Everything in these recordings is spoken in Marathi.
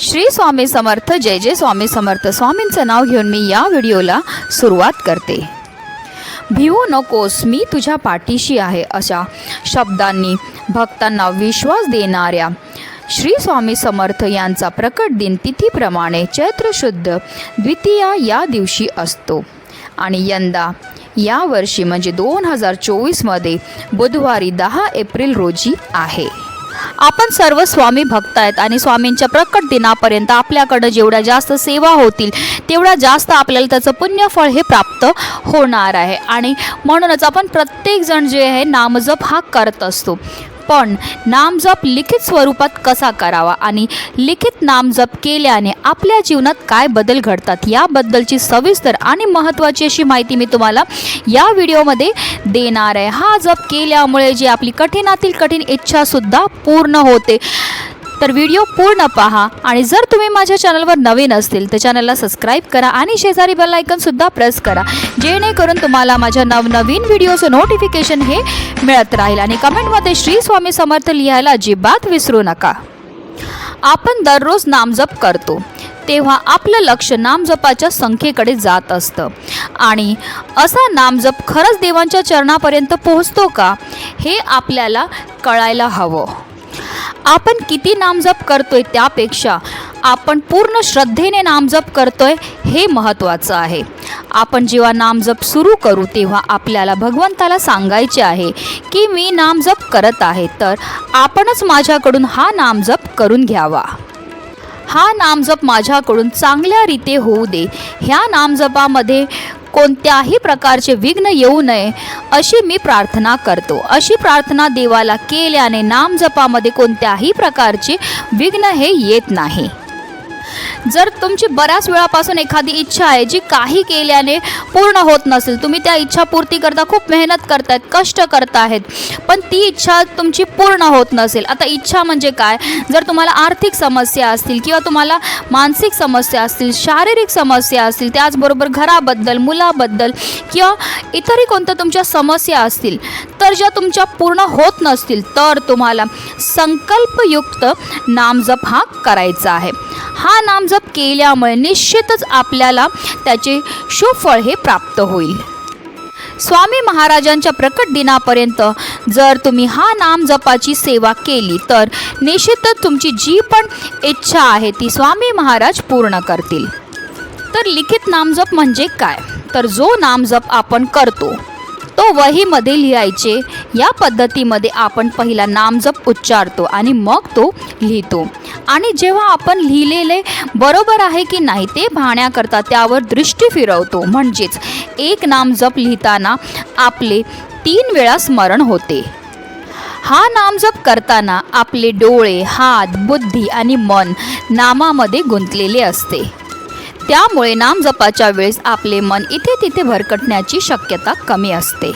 श्री स्वामी समर्थ जय जय स्वामी समर्थ. स्वामींचं नाव घेऊन मी या व्हिडिओला सुरुवात करते. भिवू नकोस मी तुझ्या पाठीशी आहे अशा शब्दांनी भक्तांना विश्वास देणाऱ्या श्री स्वामी समर्थ यांचा प्रकट दिन तिथीप्रमाणे चैत्र शुद्ध द्वितीया या दिवशी असतो. आणि यंदा यावर्षी म्हणजे दोन हजार चोवीसमध्ये बुधवारी दहा एप्रिल रोजी आहे. आपण सर्व स्वामी भक्त आहेत आणि स्वामींच्या प्रकट दिनापर्यंत आपल्याकडं जेवढ्या जास्त सेवा होतील तेवढ्या जास्त आपल्याला त्याचं पुण्यफळ हे प्राप्त होणार आहे. आणि म्हणूनच आपण प्रत्येकजण जे आहे नामजप हा करत असतो. पण नामजप लिखित स्वरूपात कसा करावा आणि लिखित नामजप केल्याने आपल्या जीवनात काय बदल घडतात याबद्दलची सविस्तर आणि महत्त्वाची अशी माहिती मी तुम्हाला या व्हिडिओमध्ये देणार आहे. हा जप केल्यामुळे जी आपली कठीणातील कठीण इच्छासुद्धा पूर्ण होते. तर व्हिडिओ पूर्ण पहा. आणि जर तुम्ही माझ्या चॅनलवर नवीन असतील तर चॅनलला सबस्क्राईब करा आणि शेजारी बेल आयकनसुद्धा प्रेस करा. जेणेकरून तुम्हाला माझ्या नवनवीन व्हिडिओचं नोटिफिकेशन हे मिळत राहील. आणि कमेंटमध्ये श्री स्वामी समर्थ लिहायला अजिबात विसरू नका. आपण दररोज नामजप करतो. तेव्हा आपलं लक्ष नामजपाच्या संख्येकडे जात असतं. आणि असा नामजप खरंच देवांच्या चरणापर्यंत पोहोचतो का? हे आपल्याला कळायला हवं. आपण किती नामजप करतोय त्यापेक्षा आपण पूर्ण श्रद्धेने नामजप करतोय हे महत्त्वाचं आहे. आपण जेव्हा नामजप सुरू करू तेव्हा आपल्याला भगवंताला सांगायचे आहे की मी नामजप करत आहे तर आपणच माझ्याकडून हा नामजप करून घ्यावा. हा नामजप माझ्याकडून चांगल्या रीते होऊ दे. ह्या नामजपामध्ये कोणत्याही प्रकारचे विघ्न येऊ नये अशी मी प्रार्थना करतो. अशी प्रार्थना देवाला केल्याने नामजपामध्ये कोणत्याही प्रकारचे विघ्न हे येत नाही. जर तुमची बऱ्याच वेळापासून एखादी इच्छा आहे जी काही केल्याने पूर्ण होत नसेल तुम्ही त्या इच्छा पूर्ती करता खूप मेहनत करतायत कष्ट करताहेत पण ती इच्छा तुमची पूर्ण होत नसेल. आता इच्छा म्हणजे काय? जर तुम्हाला आर्थिक समस्या असतील किंवा तुम्हाला मानसिक समस्या असतील शारीरिक समस्या असतील त्याचबरोबर घराबद्दल मुलाबद्दल किंवा इतरही कोणत्या तुमच्या समस्या असतील तर ज्या तुमच्या पूर्ण होत नसतील तर तुम्हाला संकल्पयुक्त नामजप हा करायचा आहे. हा नामजप केल्यामुळे निश्चितच आपल्याला त्याचे सुफळ हे प्राप्त होईल. स्वामी महाराजांच्या प्रकट दिनापर्यंत जर तुम्ही हा नामजपाची सेवा केली तर निश्चितच तुमची जी पण इच्छा आहे ती स्वामी महाराज पूर्ण करतील. तर लिखित नामजप म्हणजे काय? तर जो नामजप आपण करतो तो वहीमध्ये लिहायचे. या पद्धतीमध्ये आपण पहिला नामजप उच्चारतो आणि मग तो लिहितो. आणि जेव्हा आपण लिहिलेले बरोबर आहे की नाही ते पाहण्याकरता त्यावर दृष्टी फिरवतो. म्हणजेच एक नामजप लिहिताना आपले तीन वेळा स्मरण होते. हा नामजप करताना आपले डोळे हात बुद्धी आणि मन नामामध्ये गुंतलेले असते. त्यामुळे नामजपाच्या वेळेस आपले मन इथे तिथे भरकटण्याची शक्यता कमी असते.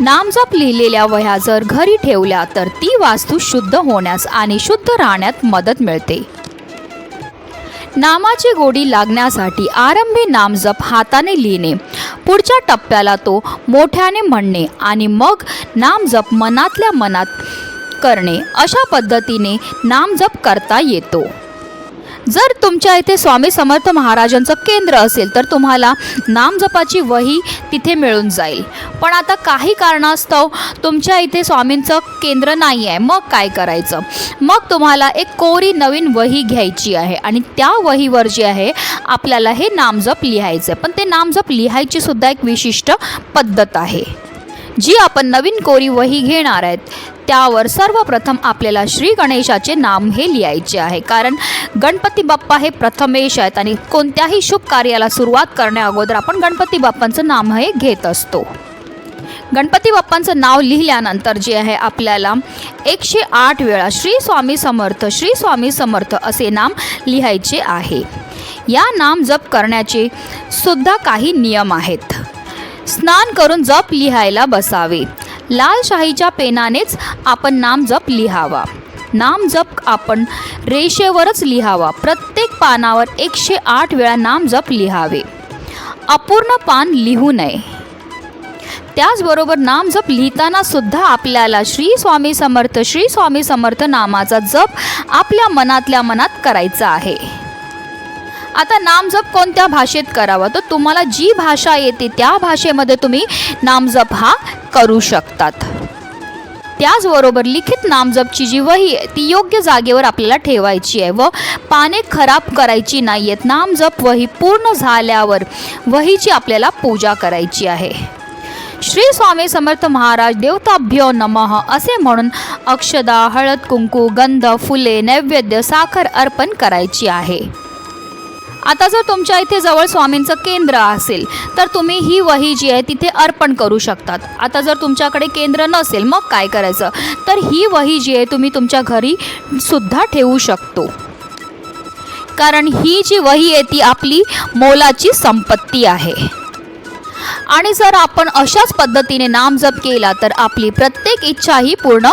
नामजप लिहिलेल्या वह्या जर घरी ठेवल्या तर ती वास्तू शुद्ध होण्यास आणि शुद्ध राहण्यात मदत मिळते. नामाची गोडी लागण्यासाठी आरंभी नामजप हाताने लिहिणे पुढच्या टप्प्याला तो मोठ्याने म्हणणे आणि मग नामजप मनातल्या मनात करणे अशा पद्धतीने नामजप करता येतो. जर तुमच्या इथे स्वामी समर्थ महाराजांचं केंद्र असेल तर तुम्हाला नामजपाची वही तिथे मिळून जाईल. पण आता काही कारणास्तव तुमच्या इथे स्वामींचं केंद्र नाही आहे मग काय करायचं? मग तुम्हाला एक कोरी नवीन वही घ्यायची आहे आणि त्या वहीवर जी आहे आपल्याला हे नामजप लिहायचं आहे पण ते नामजप लिहायची सुद्धा एक विशिष्ट पद्धत आहे. जी आपण नवीन कोरी वही घेणार आहेत त्यावर सर्वप्रथम आपल्याला श्री गणेशाचे नाम हे लिहायचे आहे. कारण गणपती बाप्पा हे प्रथमेश आहेत आणि कोणत्याही शुभ कार्याला सुरुवात करण्या अगोदर आपण गणपती बाप्पांचं नाम हे घेत असतो. गणपती बाप्पांचं नाव लिहिल्यानंतर जे आहे आपल्याला एकशे आठ वेळा श्री स्वामी समर्थ श्री स्वामी समर्थ असे नाम लिहायचे आहे. या नाम जप करण्याचे सुद्धा काही नियम आहेत. स्नान करून जप लिहायला बसावे. लाल शाहीच्या पेनानेच आपण नाम जप लिहावा. नाम जप आपण रेषेवरच लिहावा. प्रत्येक पानावर एकशे आठ वेळा नाम जप लिहावे. अपूर्ण पान लिहू नये. त्याचबरोबर नाम जप लिहिताना सुद्धा आपल्याला श्री स्वामी समर्थ श्री स्वामी समर्थ नामाचा जप आपल्या मनातल्या मनात करायचा आहे. आता नामजप कोणत्या भाषेत करावा? तर तुम्हाला जी भाषा येते त्या भाषेमध्ये तुम्ही नामजप हा करू शकतात. त्याचबरोबर लिखित नामजपची जी वही आहे ती योग्य जागेवर आपल्याला ठेवायची आहे व पाने खराब करायची नाही आहेत नामजप वही पूर्ण झाल्यावर वहीची आपल्याला पूजा करायची आहे. श्री स्वामी समर्थ महाराज देवताभ्यो नमः असे म्हणून अक्षदा हळद कुंकू गंध फुले नैवेद्य साखर अर्पण करायची आहे. आता जर तुमच्या इथे जवळ स्वामींचं केंद्र असेल तर तुम्ही ही वही जी आहे तिथे अर्पण करू शकतात. आता जर तुमच्याकडे केंद्र नसेल मग काय करायचं? तर ही वही जी आहे तुम्ही तुमच्या घरी सुद्धा ठेवू शकतो. कारण ही जी वही आहे ती आपली मोलाची संपत्ती आहे. आणि जर आपण अशाच पद्धतीने नामजप केला तर आपली प्रत्येक इच्छाही पूर्ण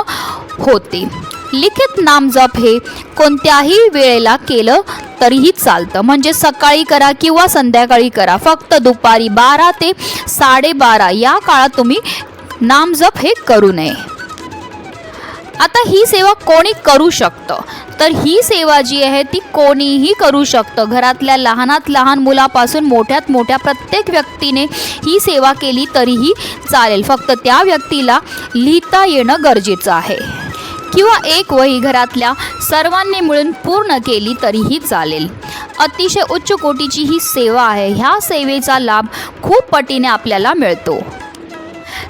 होते. लिखित नामजप हे कोणत्याही वेळेला केलं तरीही चालतं. म्हणजे सकाळी करा किंवा संध्याकाळी करा. फक्त दुपारी बारा ते साडेबारा या काळात तुम्ही नामजप हे करू नये. आता ही सेवा कोणी करू शकतं? तर ही सेवा जी आहे ती कोणीही करू शकतं. घरातल्या लहानात लहान मुलापासून मोठ्यात मोठ्या प्रत्येक व्यक्तीने ही सेवा केली तरीही चालेल. फक्त त्या व्यक्तीला लिहिता येणं गरजेचं आहे. किंवा एक वही घरातल्या सर्वांनी मिळून पूर्ण केली तरीही चालेल. अतिशय उच्च कोटीची ही सेवा आहे. ह्या सेवेचा लाभ खूप पटीने आपल्याला मिळतो.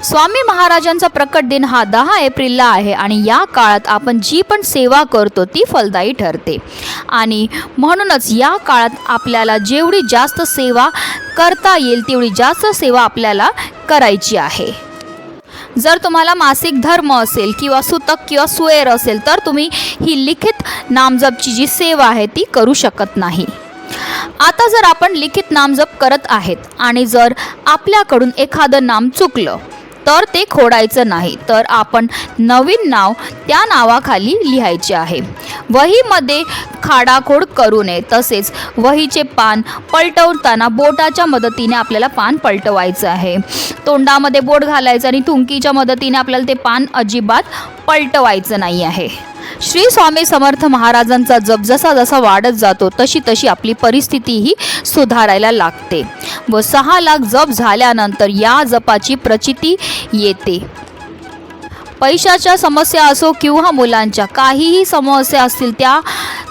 स्वामी महाराजांचा प्रकट दिन हा दहा एप्रिलला आहे आणि या काळात आपण जी पण सेवा करतो ती फलदायी ठरते. आणि म्हणूनच या काळात आपल्याला जेवढी जास्त सेवा करता येईल तेवढी जास्त सेवा आपल्याला करायची आहे. जर तुम्हाला मासिक धर्म असेल किंवा सुतक किंवा सुएर असेल तर तुम्ही ही लिखित नामजपची जी सेवा आहे ती करू शकत नाही. आता जर आपण लिखित नामजप करत आहेत आणि जर आपल्याकडून एखादं नाम चुकलं तर ते खोडायचं नाही. तर आपण नवीन नाव त्या नावाखाली लिहायचे आहे. वहीमध्ये खाडाखोड करू नये. तसेच वहीचे पान पलटवताना बोटाच्या मदतीने आपल्याला पान पलटवायचं आहे. तोंडामध्ये बोट घालायचं आणि थुंकीच्या मदतीने आपल्याला ते पान अजिबात पलटवायचं नाही आहे. श्री स्वामी समर्थ महाराजांचा जप जसा जसा वाढत जातो तशी तशी आपली परिस्थितीही सुधारायला लागते. व सहा लाख जप झाल्यानंतर या जपाची प्रचिती येते. पैशाच्या समस्या असो किंवा मुलांच्या काहीही समस्या असतील त्या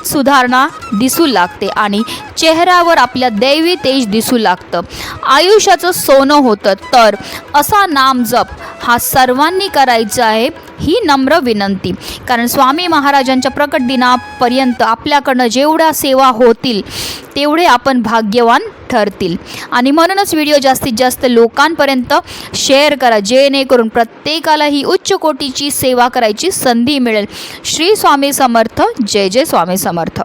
सुधारणा दिसू लागते आणि चेहऱ्यावर आपल्या दैवी तेज दिसू लागतं. आयुष्याचं सोनं होतं तर असा नाम जप हा सर्वांनी करायचा आहे ही नम्र विनंती. कारण स्वामी महाराजांच्या प्रकट दिनापर्यंत आपल्याकडनं जेवढ्या सेवा होतील तेवढे आपण भाग्यवान ठरतील. आणि म्हणूनच व्हिडिओ जास्तीत जास्त लोकांपर्यंत शेअर करा जेणेकरून प्रत्येकाला ही उच्च कोटीची सेवा करायची संधी मिळेल. श्री स्वामी समर्थ जय जय स्वामी समर्थ.